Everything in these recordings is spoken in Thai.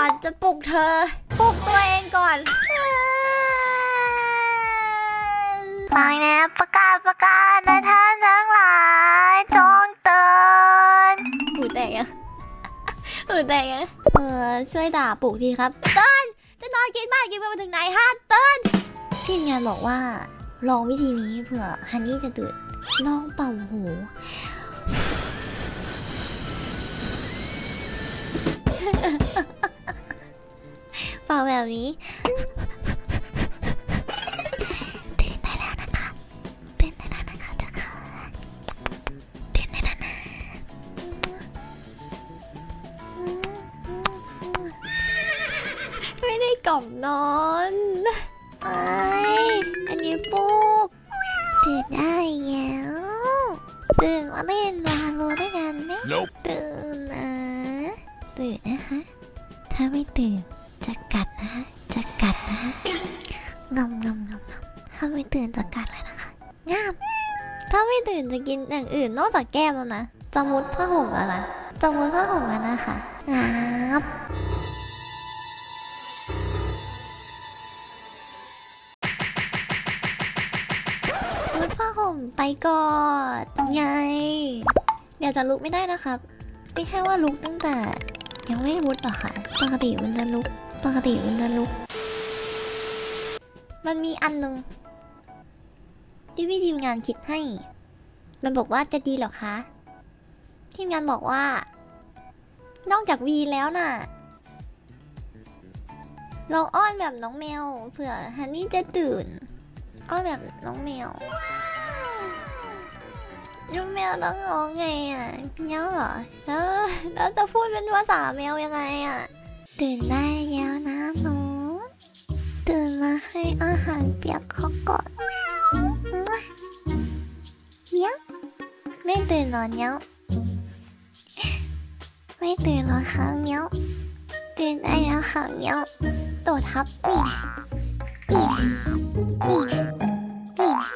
ก่อนจะปลุกเธอ ปลุกตัวเองก่อนฟังนะประกาศประกาศนะท่านทั้งหลายจงเตือนหูแตกยังหูแตกยังเออช่วยด่าปลุกทีครับเติ้ลจะนอนกินบ้านกินไปมาถึงไหนฮะเติ้ลทีมงานบอกว่า ลองวิธีนี้เผื่อฮันนี่จะตื่นลองเป่าหู เป่าแบบนี้ตื่นได้แล้วนะคะตื่นได้แล้วนะคะทุกคนตื่นได้แล้วนะไม่ได้กล่อมนอนเอ้ยอันนี้ปุ๊กตื่นได้แล้วตื่นมาเล่นวาโลด้วยกันไหม Nope. ตื่นนะตื่นนะคะ ถ้าไม่ตื่น จะกัดนะคะจะกัดนะคะงำงำงำงำถ้าไม่ตื่นจะกัดเลยนะคะงามถ้าไม่ตื่นจะกินอย่างอื่นนอกจากแก้มแล้วนะ จะมุดผ้าห่มแล้วนะจะมุดผ้าห่มแล้วนะคะงามมุดผ้าห่มไปก่อนไงเดี๋ยวจะลุกไม่ได้นะครับ ไม่ใช่ว่าลุกตั้งแต่ยังไม่มุดหรอกค่ะปกติมันจะลุก ปกติมันจะลุก มันมีอันหนึ่งที่พี่ทีมงานคิดให้ มันบอกว่าจะดีหรอคะ ทีมงานบอกว่า นอกจากวีแล้วน่ะ ลองอ้อนแบบน้องแมวเผื่อฮันนี่จะตื่น อ้อนแบบน้องแมวน้องแมวต้องร้องไงอะเงี้ยเหรอแล้วแล้วจะพูดเป็นภาษาแมวยังไงอะ ตื่นได้แล้วนะหนู ตื่นมาให้อาหารเปียกเขาก่อนเมียวไม่ตื่นหรอเนี้ยไม่ตื่นหรอคะเมียวตื่นได้แล้วค่ะเมียวโดดทับนี่แหละนี่แหละนี่แหละนี่แหละ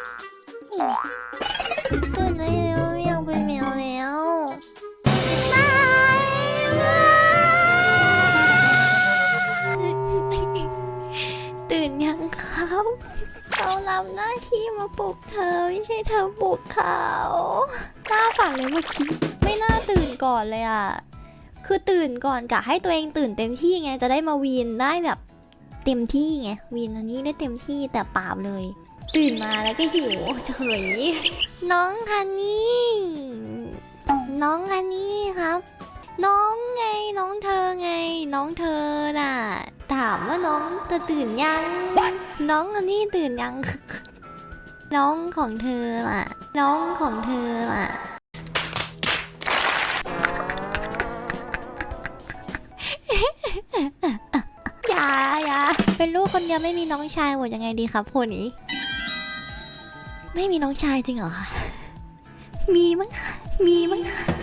นี่แหละตื่นได้ เขารับหน้าที่มาปลุกเธอไม่ใช่เธอปลุกเขาน่าฝันเลยเมื่อกี้ไม่น่าตื่นก่อนเลยอะคือตื่นก่อนกะให้ตัวเองตื่นเต็มที่ไงจะได้มาวีนได้แบบ เต็มที่ไงวีนอันนี้ได้เต็มที่แต่เปล่าเลย ตื่นมาแล้วก็หิวเฉยน้องฮันนี่น้องฮันนี่ครับ น้องไงน้องเธอไง น้องเธอน่ะ ถามว่าน้องจะตื่นยัง น้องฮันนี่ตื่นยัง น้องของเธออะ น้องของเธออะ อย่าอย่าเป็นลูกคนเดียวไม่มีน้องชายหมดยังไงดีครับคนนี้ ไม่มีน้องชายจริงเหรอคะมีมั้งคะมีมั้งคะ